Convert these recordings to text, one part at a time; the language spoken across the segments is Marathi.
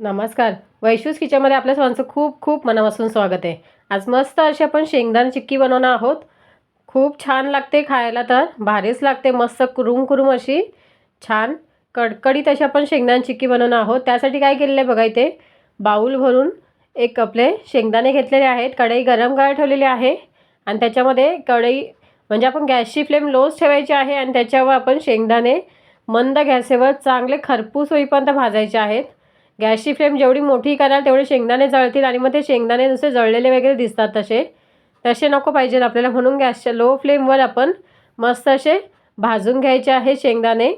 नमस्कार. वैशूस किचनमध्ये आपल्या सर्वांचं खूप खूप मनापासून स्वागत आहे. आज मस्त अशी आपण शेंगदाणा चिक्की बनवणार आहोत. खूप छान लागते खायला तर. भारीच लागते मस्त कुरुम कुरुम अशी. छान कडकडीत अशी आपण शेंगदाणा चिक्की बनवणार आहोत. त्यासाठी काय केलेलं आहे बघा इथे. बाऊल भरून एक आपले शेंगदाणे घेतलेले आहेत. कढई गरम करायला ठेवलेली आहे. आणि त्याच्यामध्ये कढई म्हणजे आपण गॅसची फ्लेम लोच ठेवायची आहे आणि त्याच्यावर आपण शेंगदाणे मंद गॅसेवर चांगले खरपूस होईपर्यंत भाजायचे आहेत. गॅसची फ्लेम जेवढी मोठी कराल तेवढे शेंगदाणे जळतील आणि मग ते शेंगदाणे जसे जळलेले वगैरे दिसतात तसे. तसे नको पाहिजेत आपल्याला म्हणून गॅसच्या लो फ्लेमवर आपण मस्त असे भाजून घ्यायचे आहे शेंगदाणे.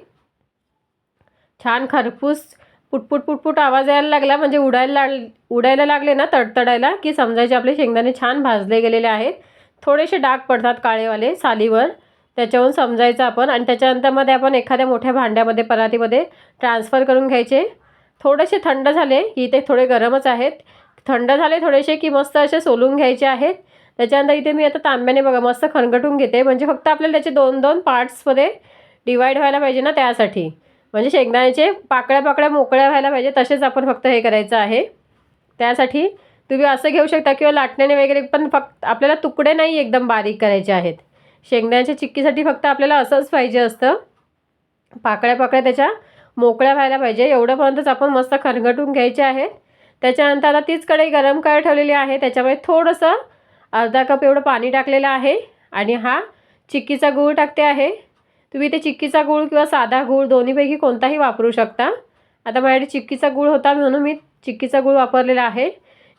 छान खरपूस पुटपुट पुटपुट आवाज यायला लागला म्हणजे उडायला लाग उडायला लागले ना तडतडायला की समजायचे आपले शेंगदाणे छान भाजले गेलेले आहेत. थोडेसे डाग पडतात काळेवाले सालीवर. त्याच्यावरून समजायचं आपण आणि त्याच्यानंतरमध्ये आपण एखाद्या मोठ्या भांड्यामध्ये परातीमध्ये ट्रान्सफर करून घ्यायचे. थोडेसे थंड झाले की इथे थोडे गरमच आहेत. थंड झाले थोडेसे की मस्त असे सोलून घ्यायचे आहेत. त्याच्यानंतर इथे मी आता तांब्याने बघा मस्त खणगटून घेते. म्हणजे फक्त आपल्याला त्याचे दोन दोन पार्ट्समध्ये डिवाईड व्हायला पाहिजे ना त्यासाठी. म्हणजे शेंगदाण्याचे पाकळ्या पाकळ्या मोकळ्या व्हायला पाहिजे तसेच आपण फक्त हे करायचं आहे. त्यासाठी तुम्ही असं घेऊ शकता किंवा लाटण्याने वगैरे पण फक्त आपल्याला तुकडे नाही एकदम बारीक करायचे आहेत. शेंगदाण्याच्या चिक्कीसाठी फक्त आपल्याला असंच पाहिजे असतं. पाकळ्या पाकळ्या त्याच्या मोकळ्या व्हायला पाहिजे. एवढंपर्यंतच आपण मस्त खरगटून घ्यायचे आहेत. त्याच्यानंतर आता तीच कढई गरम करायला ठेवलेली आहे. त्याच्यामध्ये थोडंसं अर्धा कप एवढं पाणी टाकलेलं आहे. आणि हा चिक्कीचा गूळ टाकते आहे. तुम्ही ते चिक्कीचा गूळ किंवा साधा गूळ दोन्हीपैकी कोणताही वापरू शकता. आता माझ्याकडे चिक्कीचा गूळ होता म्हणून मी चिक्कीचा गूळ वापरलेला आहे.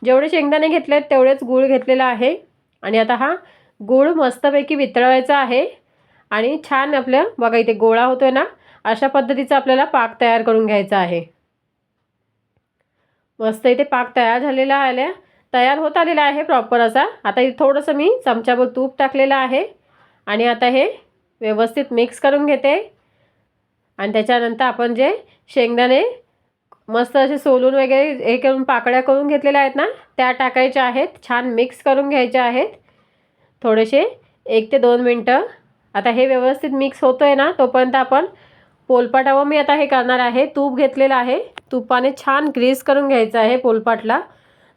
जेवढे शेंगदाणे घेतलेत तेवढेच गूळ घेतलेला आहे. आणि आता हा गूळ मस्तपैकी वितळवायचा आहे. आणि छान आपलं बघा इथे गोळा होतोय ना. अशा पद्धतीचा आपल्याला पाक तयार करून घ्यायचा आहे. मस्त इथे पाक तयार झालेला आल्या. तयार होत आलेला आहे प्रॉपर असा. आता इथे थोडंसं मी चमच्याभर तूप टाकलेलं आहे. आणि आता हे व्यवस्थित मिक्स करून घेते. आणि त्याच्यानंतर आपण जे शेंगदाणे मस्त असे सोलून वगैरे हे करून पाकळ्या करून घेतलेल्या आहेत ना त्या टाकायच्या आहेत. छान मिक्स करून घ्यायच्या आहेत. थोडेसे एक ते दोन मिनटं. आता हे व्यवस्थित मिक्स होतो आहे ना तोपर्यंत आपण पोलपाटावर मी आता हे करणार आहे. तूप घेतलेलं आहे. तुपाने छान ग्रीस करून घ्यायचं आहे पोलपाटला.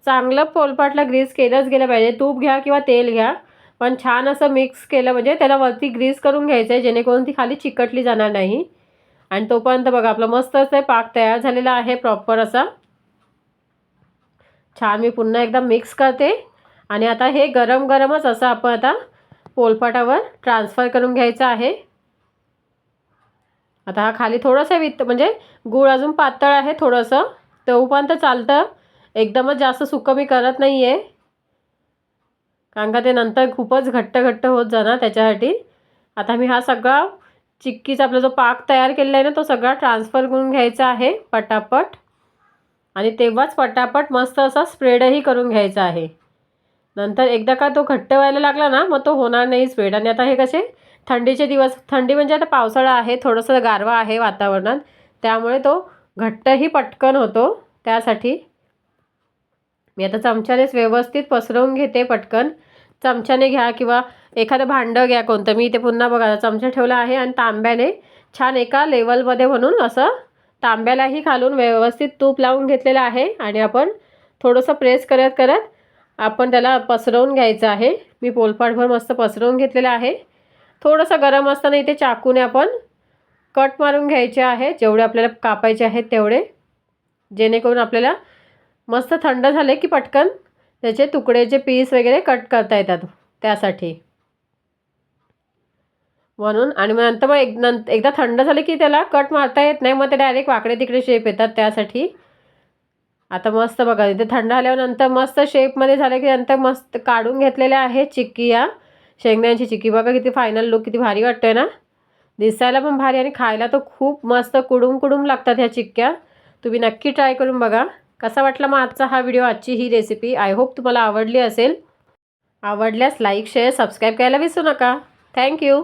चांगलं पोलपाटला ग्रीस केलंच गेलं पाहिजे. तूप घ्या किंवा तेल घ्या. पण छान असं मिक्स केलं म्हणजे त्याला वरती ग्रीस करून घ्यायचं आहे. जेणेकरून ती खाली चिकटली जाणार नाही. आणि तोपर्यंत बघा आपलं मस्त असं पाक तयार झालेला आहे प्रॉपर असा. छान मी पुन्हा एकदा मिक्स करते. आणि आता हे गरम गरमच असं आपण आता पोलपाटावर ट्रान्सफर करून घ्यायचं आहे. आता हा खाली थोडंसं वित म्हणजे गूळ अजून पातळ आहे थोडंसं. तोपर्यंत चालतं. एकदमच जास्त सुकं मी करत नाही आहे कारण का ते नंतर खूपच घट्ट घट्ट होत जाणार त्याच्यासाठी. आता मी हा सगळा चिक्कीचा आपला जो पाक तयार केलेला आहे ना तो सगळा ट्रान्सफर करून घ्यायचा आहे पटापट. आणि तेव्हाच पटापट मस्त असा स्प्रेडही करून घ्यायचा आहे. नंतर एकदा का तो घट्ट व्हायला लागला ना मग तो होणार नाही स्प्रेड आणि आता हे कसे थंडीचे दिवस थंडी म्हणजे आता पावसाळा आहे थोडंसं गारवा आहे वातावरणात. त्यामुळे तो घट्टही पटकन होतो. त्यासाठी मी आता चमच्यानेच व्यवस्थित पसरवून घेते पटकन. चमच्याने घ्या किंवा एखादं भांडं घ्या कोणतं. मी इथे पुन्हा बघा चमचा ठेवला आहे आणि तांब्याने छान एका लेवलमध्ये म्हणून असं तांब्यालाही खालून व्यवस्थित तूप लावून घेतलेलं आहे आणि आपण थोडंसं प्रेस करत करत आपण त्याला पसरवून घ्यायचं आहे. मी पोलपाटभर मस्त पसरवून घेतलेलं आहे. थोडंसं गरम असताना इथे चाकूने आपण कट मारून घ्यायचे आहे. जेवढे आपल्याला कापायचे आहेत तेवढे. जेणेकरून आपल्याला मस्त थंड झाले की पटकन त्याचे तुकडेचे पीस वगैरे कट करता येतात त्यासाठी. म्हणून आणि मग नंतर मग एक नंतर एकदा थंड झाले की त्याला कट मारता येत नाही. मग ते डायरेक्ट वाकडे तिकडे शेप येतात त्यासाठी. आता मस्त बघा इथे थंड झाल्यावर नंतर मस्त शेपमध्ये झाले की नंतर मस्त काढून घेतलेल्या आहे चिक्की या. शेंगदाण्याची चिक्की. बघा किती फायनल लुक किती भारी वाटतोय ना? दिसायला पण भारी आणि खायला तर खूप मस्त कुडूम कुडूम लागतात ह्या चिक्क्या. तुम्ही नक्की ट्राय करून बघा. कसा वाटला मग आजचा हा व्हिडिओ आजची ही रेसिपी आय होप तुम्हाला आवडली असेल. आवडल्यास लाईक शेअर सबस्क्राईब करायला विसरू नका. थँक्यू